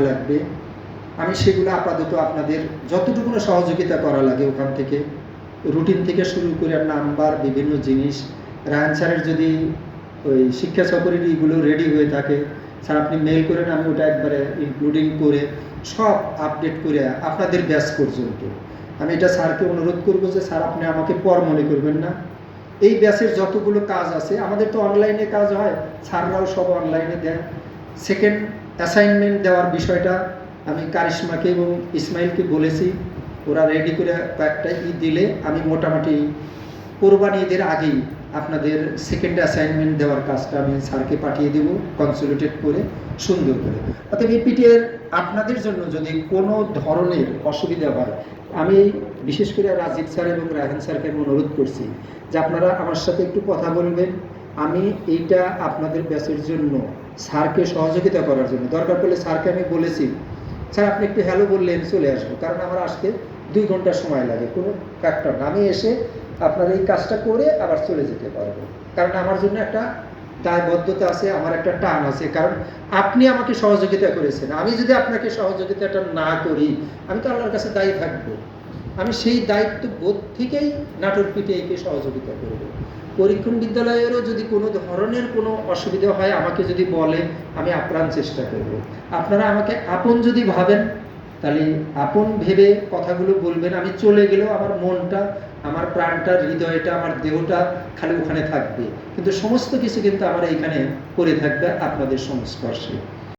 মাথা লাগবে। আমি সেগুলো আপাতত আপনাদের যতটুকু সহযোগিতা করা লাগে ওখান থেকে রুটিন থেকে শুরু করে নাম্বার বিভিন্ন জিনিস রায়ন যদি ওই শিক্ষা সফরের ইগুলো রেডি হয়ে থাকে, স্যার আপনি মেল করেন, আমি ওটা একবারে ইনক্লুডিং করে সব আপডেট করে আপনাদের ব্যাচ পর্যন্ত। আমি এটা স্যারকে অনুরোধ করব যে, স্যার আপনি আমাকে পর মনে করবেন না। এই ব্যাসের যতগুলো কাজ আছে, আমাদের তো অনলাইনে কাজ হয়, স্যাররাও সব অনলাইনে দেন। সেকেন্ড অ্যাসাইনমেন্ট দেওয়ার বিষয়টা আমি কারিশমাকে এবং ইসমাইলকে বলেছি, ওরা রেডি করে কয়েকটা ই দিলে আমি মোটামুটি কোরবানি ঈদের আগেই আপনাদের সেকেন্ড অ্যাসাইনমেন্ট দেওয়ার কাজটা আমি স্যারকে পাঠিয়ে দেবো কনসুলেটেড করে, সুন্দর করে। অর্থাৎ এপিটিএর আপনাদের জন্য যদি কোনো ধরনের অসুবিধা হয়, আমি বিশেষ করে রাজীব স্যার এবং রায়হান স্যারকে অনুরোধ করছি যে আপনারা আমার সাথে একটু কথা বলবেন আমি এইটা আপনাদের ব্যাচের জন্য, স্যারকে সহযোগিতা করার জন্য। দরকার পড়লে স্যারকে আমি বলেছি, স্যার, আপনি একটু হ্যালো বললেন চলে আসব। কারণ আমার আসতে দুই ঘণ্টা সময় লাগে। কোনো ফ্যাক্টর না। আমি এসে আপনার এই কাজটা করে আবার চলে যেতে পারব। কারণ আমার জন্য একটা দায়বদ্ধতা আছে, আমার একটা টান আছে। কারণ আপনি আমাকে সহযোগিতা করেছেন। আমি যদি আপনাকে সহযোগিতাটা না করি, আমি তো আল্লাহর কাছে দায়ী থাকব। আমি সেই দায়িত্ব বোধ থেকেই নাটোর পিটিআইকে সহযোগিতা করব। পরীক্ষণ বিদ্যালয়েরও যদি কোনো ধরনের কোনো অসুবিধা হয়, আমাকে যদি বলে, আমি আপ্রাণ চেষ্টা করব। আপনারা আমাকে আপন যদি ভাবেন, তাহলে আপন ভেবে কথাগুলো বলবেন। আমি চলে গেলেও আমার মনটা, আমার প্রাণটা, হৃদয়টা, আমার দেহটা খালি ওখানে থাকবে। কিন্তু সমস্ত কিছু কিন্তু আমার এইখানে করে থাকবে আপনাদের সংস্পর্শে।